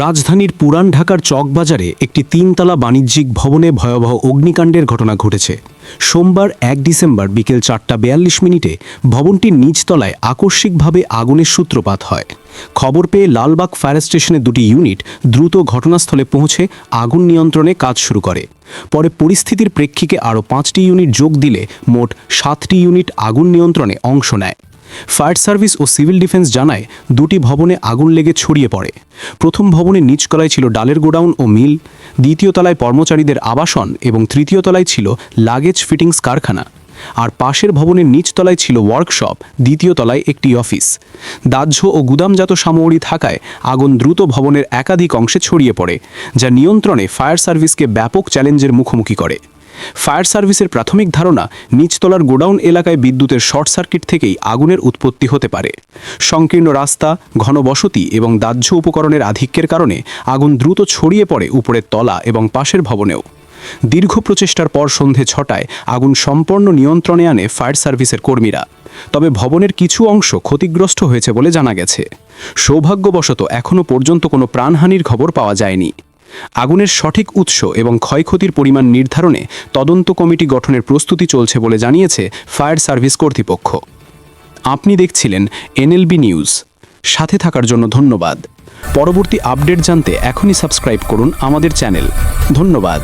রাজধানীর পুরান ঢাকার চকবাজারে একটি তিনতলা বাণিজ্যিক ভবনে ভয়াবহ অগ্নিকাণ্ডের ঘটনা ঘটেছে। সোমবার এক ডিসেম্বর বিকেল চারটা বেয়াল্লিশ মিনিটে ভবনটির নিচতলায় আকস্মিকভাবে আগুনের সূত্রপাত হয়। খবর পেয়ে লালবাগ ফায়ার স্টেশনের দুটি ইউনিট দ্রুত ঘটনাস্থলে পৌঁছে আগুন নিয়ন্ত্রণে কাজ শুরু করে। পরে পরিস্থিতির প্রেক্ষিকে আরও পাঁচটি ইউনিট যোগ দিলে মোট সাতটি ইউনিট আগুন নিয়ন্ত্রণে অংশ নেয়। ফায়ার সার্ভিস ও সিভিল ডিফেন্স জানায়, দুটি ভবনে আগুন লেগে ছড়িয়ে পড়ে। প্রথম ভবনের নিচতলায় ছিল ডালের গোডাউন ও মিল, দ্বিতীয় তলায় কর্মচারীদের আবাসন এবং তৃতীয় তলায় ছিল লাগেজ ফিটিংস কারখানা। আর পাশের ভবনের নিচতলায় ছিল ওয়ার্কশপ, দ্বিতীয় তলায় একটি অফিস। দাহ্য ও গুদামজাত সামগ্রী থাকায় আগুন দ্রুত ভবনের একাধিক অংশে ছড়িয়ে পড়ে, যা নিয়ন্ত্রণে ফায়ার সার্ভিসকে ব্যাপক চ্যালেঞ্জের মুখোমুখি করে। ফায়ার সার্ভিসের প্রাথমিক ধারণা, নিচতলার গোডাউন এলাকায় বিদ্যুতের শর্ট সার্কিট থেকেই আগুনের উৎপত্তি হতে পারে। সংকীর্ণ রাস্তা ঘনবসতি এবং দাহ্য উপকরণের আধিক্যের কারণে আগুন দ্রুত ছড়িয়ে পড়ে উপরের তলা এবং পাশের ভবনেও। দীর্ঘ প্রচেষ্টার পর সন্ধে ছটায় আগুন সম্পূর্ণ নিয়ন্ত্রণে আনে ফায়ার সার্ভিসের কর্মীরা। তবে ভবনের কিছু অংশ ক্ষতিগ্রস্ত হয়েছে বলে জানা গেছে। সৌভাগ্যবশত এখনও পর্যন্ত কোনো প্রাণহানির খবর পাওয়া যায়নি। আগুনের সঠিক উৎস এবং ক্ষয়ক্ষতির পরিমাণ নির্ধারণে তদন্ত কমিটি গঠনের প্রস্তুতি চলছে বলে জানিয়েছে ফায়ার সার্ভিস কর্তৃপক্ষ। আপনি দেখছিলেন এনএলবি নিউজ। সাথে থাকার জন্য ধন্যবাদ। পরবর্তী আপডেট জানতে এখনই সাবস্ক্রাইব করুন আমাদের চ্যানেল। ধন্যবাদ।